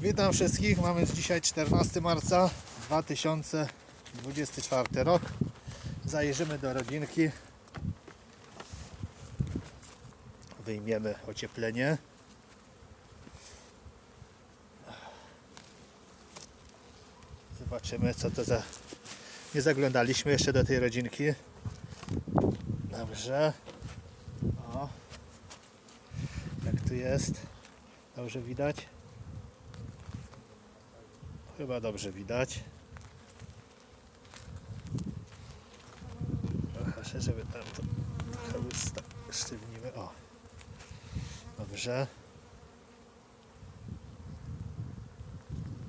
Witam wszystkich. Mamy dzisiaj 14 marca 2024 rok. Zajrzymy do rodzinki. Wyjmiemy ocieplenie. Zobaczymy co to za... Nie zaglądaliśmy jeszcze do tej rodzinki. Dobrze. O. Jak tu jest? Dobrze widać? Chyba dobrze widać. Trochę, żeby tam to trochę sztywnimy. O. Dobrze.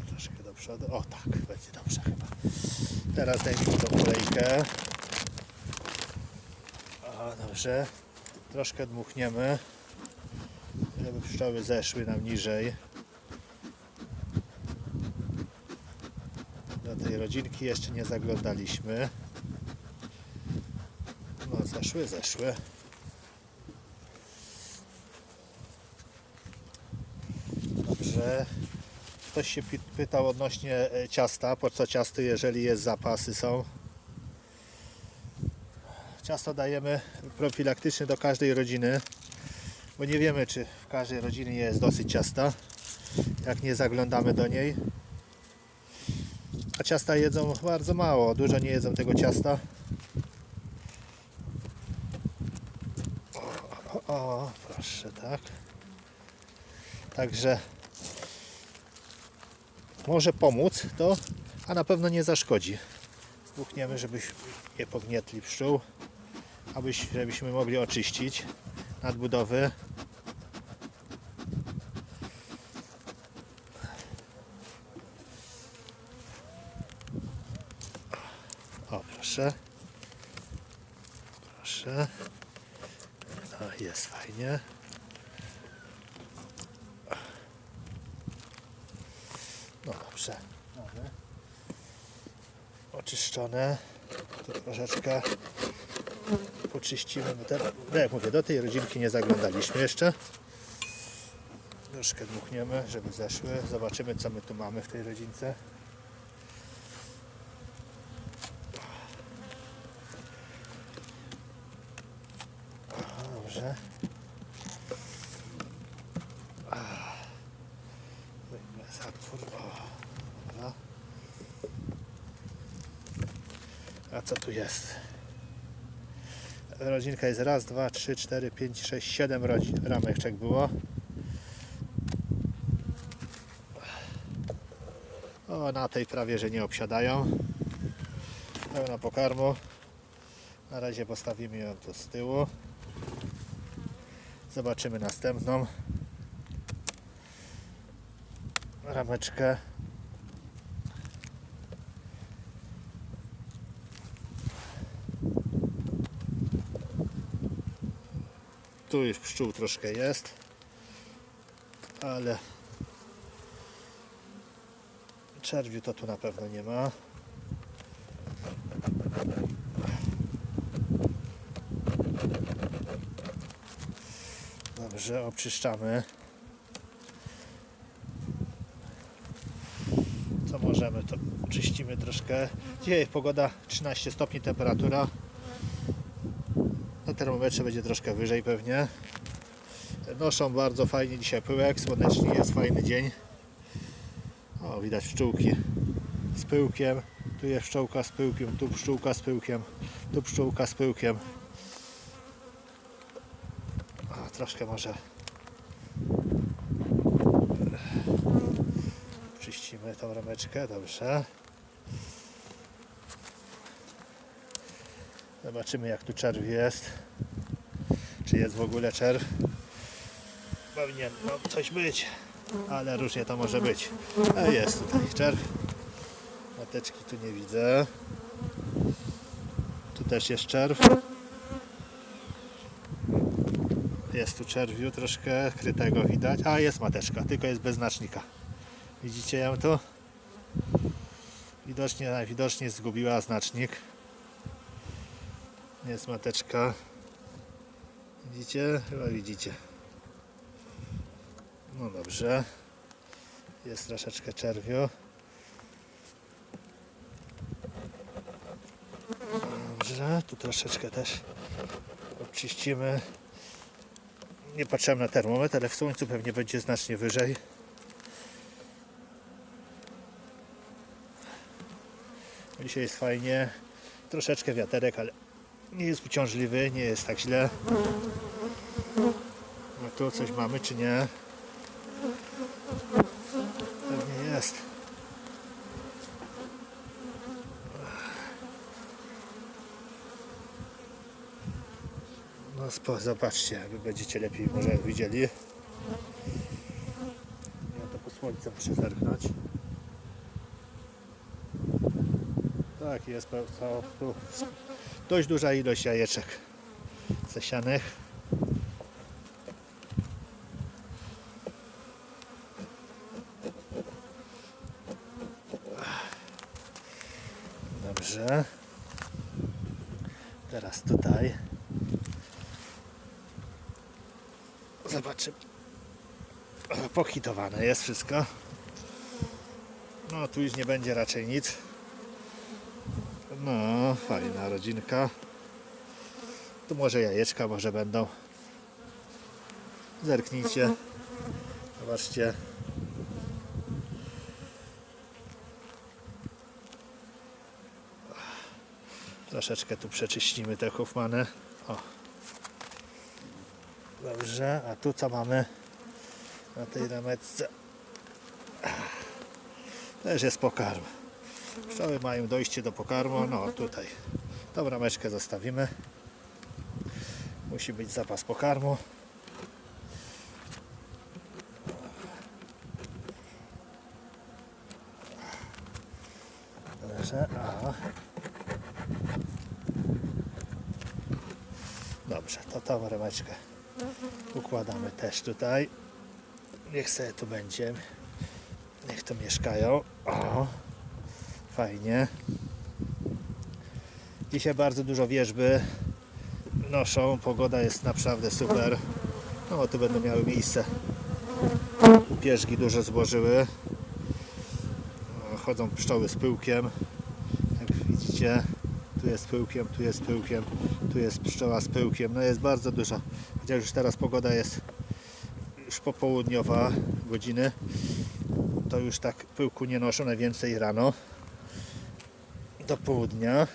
Troszkę do przodu. O tak, będzie dobrze chyba. Teraz dajmy tą kolejkę. O, dobrze. Troszkę dmuchniemy, żeby pszczoły zeszły nam niżej. Do tej rodzinki jeszcze nie zaglądaliśmy. No, zeszły, zeszły. Dobrze. Ktoś się pytał odnośnie e, ciasta. Po co ciasto, jeżeli jest zapasy są? Ciasto dajemy profilaktycznie do każdej rodziny, bo nie wiemy, czy w każdej rodzinie jest dosyć ciasta. Jak nie zaglądamy do niej, a ciasta jedzą bardzo mało, dużo nie jedzą tego ciasta. O, o, proszę, tak. Także może pomóc to, a na pewno nie zaszkodzi. Zdmuchniemy, żebyśmy nie pognietli pszczół, abyś, żebyśmy mogli oczyścić nadbudowy. O, proszę. Proszę. Jest fajnie. No dobrze. Oczyszczone. To troszeczkę poczyścimy. No jak mówię, do tej rodzinki nie zaglądaliśmy jeszcze. Troszkę dmuchniemy, żeby zeszły. Zobaczymy, co my tu mamy w tej rodzince. Dobrze. Wyjmę zatwór. O, dobra. A co tu jest? Rodzinka jest raz, dwa, trzy, cztery, pięć, sześć, siedem rodzin. Rameczek było. O, na tej prawie, że nie obsiadają. Pełna pokarmu. Na razie postawimy ją tu z tyłu. Zobaczymy następną rameczkę. Tu już pszczół troszkę jest, ale czerwiu to tu na pewno nie ma. Dobrze, oczyszczamy. Co możemy, to czyścimy troszkę. Dzisiaj pogoda 13 stopni temperatura. Na termometrze będzie troszkę wyżej pewnie. Noszą bardzo fajnie dzisiaj pyłek, słonecznie jest fajny dzień. O, widać pszczółki z pyłkiem. Tu jest pszczółka z pyłkiem, tu pszczółka z pyłkiem, tu pszczółka z pyłkiem. A, troszkę może czyścimy tą rameczkę, dobrze. Zobaczymy jak tu czerw jest. Czy jest w ogóle czerw? Powinien no, coś być, ale różnie to może być. A jest tutaj czerw. Mateczki tu nie widzę. Tu też jest czerw. Jest tu czerwiu troszkę krytego widać. A jest mateczka, tylko jest bez znacznika. Widzicie ją tu? Widocznie, najwidoczniej zgubiła znacznik. Jest mateczka. Widzicie? Chyba widzicie. No dobrze. Jest troszeczkę czerwiu. Dobrze, tu troszeczkę też odczyścimy. Nie patrzyłem na termometr, ale w słońcu pewnie będzie znacznie wyżej. Dzisiaj jest fajnie. Troszeczkę wiaterek, ale nie jest uciążliwy, nie jest tak źle. A tu coś mamy, czy nie? Pewnie jest. Zobaczcie, wy będziecie lepiej może widzieli. Ja to po słońcu muszę zerknąć. Tak, jest to, dość duża ilość jajeczek zasianych. Dobrze. Teraz tutaj. Zobaczymy. Pochitowane jest wszystko. No tu już nie będzie raczej nic. No, fajna rodzinka. Tu może jajeczka, może będą. Zerknijcie. Zobaczcie. Troszeczkę tu przeczyścimy te Hoffmany. O. Dobrze, a tu co mamy na tej rametce? Też jest pokarm. Pszczoły mają dojście do pokarmu. No tutaj. Tą rameczkę zostawimy. Musi być zapas pokarmu. Dobrze, a Dobrze, to tą rameczkę układamy też tutaj. Niech sobie tu będzie. Niech tu mieszkają. O, fajnie. Dzisiaj bardzo dużo wierzby noszą. Pogoda jest naprawdę super. No, tu będą miały miejsce. Pierzgi dużo złożyły. Chodzą pszczoły z pyłkiem. Jak widzicie, tu jest pyłkiem, tu jest pyłkiem, tu jest pszczoła z pyłkiem. No jest bardzo dużo. Chociaż już teraz pogoda jest już popołudniowa godziny, to już tak pyłku nie noszą, najwięcej rano do południa.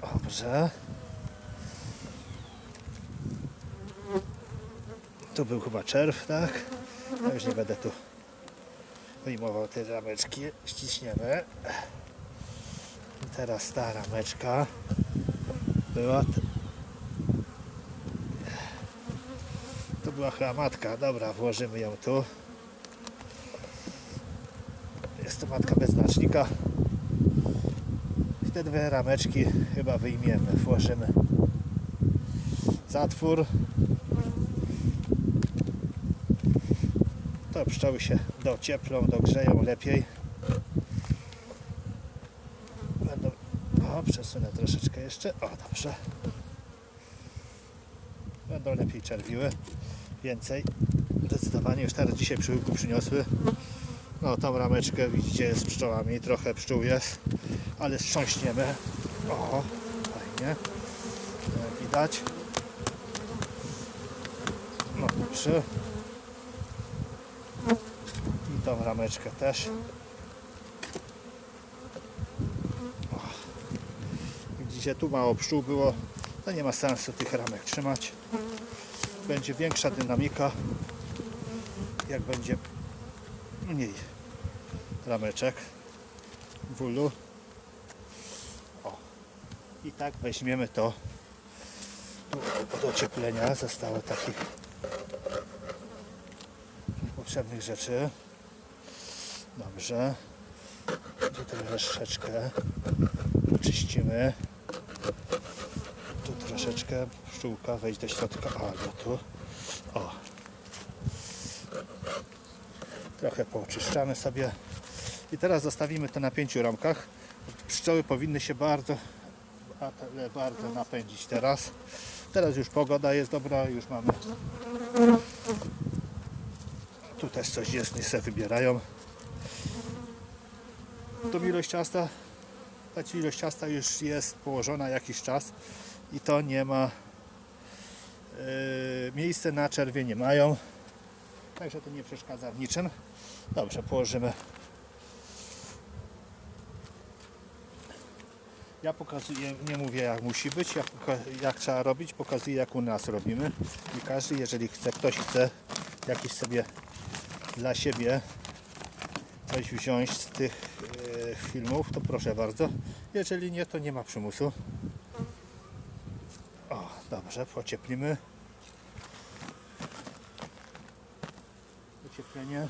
Dobrze. Tu był chyba czerw, tak? Ja już nie będę tu wyjmował te rameczki. Ściśniemy. Teraz ta rameczka była. To była chyba. Dobra, włożymy ją tu. Jest to matka bez znacznika. Te dwie rameczki chyba wyjmiemy. Włożymy zatwór. To pszczoły się docieplą, dogrzeją lepiej. Będą... O, przesunę troszeczkę jeszcze. O, dobrze. Będą lepiej czerwiły. Więcej. Zdecydowanie już teraz dzisiaj przyłyku przyniosły. No, tą rameczkę widzicie z pszczołami. Trochę pszczół jest, ale strząśniemy. O, fajnie. Widać. No, dobrze. I tą rameczkę też. Widzicie, tu mało pszczół było. To nie ma sensu tych ramek trzymać. Będzie większa dynamika, jak będzie mniej rameczek w ulu. O. I tak weźmiemy to tu od ocieplenia. Zostało takich potrzebnych rzeczy. Dobrze. Tu troszeczkę oczyścimy. Tu troszeczkę pszczółka wejść do środka. A, no tu. O. Trochę pooczyszczamy sobie. I teraz zostawimy to na pięciu ramkach. Pszczoły powinny się bardzo, bardzo napędzić teraz. Teraz już pogoda jest dobra, już mamy też coś jest, niech se wybierają. Tą ilość ciasta, ta ilość ciasta już jest położona jakiś czas i to nie ma yy, miejsce na czerwie nie mają. Także to nie przeszkadza w niczym. Dobrze, położymy. Ja pokazuję, nie mówię jak musi być, jak, jak trzeba robić, pokazuję jak u nas robimy. I każdy, jeżeli chce, ktoś chce jakiś sobie dla siebie coś wziąć z tych e, filmów, to proszę bardzo. Jeżeli nie, to nie ma przymusu. O, dobrze, pocieplimy. Ocieplenie.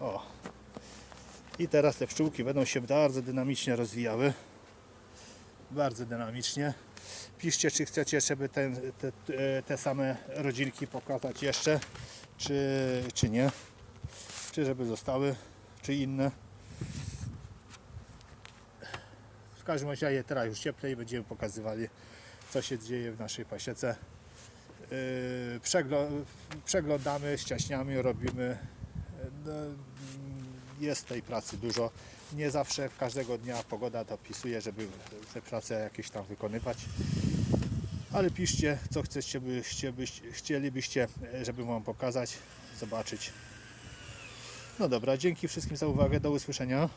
O. I teraz te pszczółki będą się bardzo dynamicznie rozwijały. Bardzo dynamicznie. Piszcie, czy chcecie, żeby ten, te, te- same rodzinki pokazać jeszcze, czy, czy nie. Czy żeby zostały, czy inne. W każdym razie teraz już cieplej będziemy pokazywali, co się dzieje w naszej pasiece. Yy, przeglądamy, ściaśniamy, robimy. No, mm, jest tej pracy dużo. Nie zawsze każdego dnia pogoda dopisuje, żeby te prace jakieś tam wykonywać. Ale piszcie, co chcecie, byście, byście, chcielibyście, żeby Wam pokazać, zobaczyć. No dobra, dzięki wszystkim za uwagę. Do usłyszenia.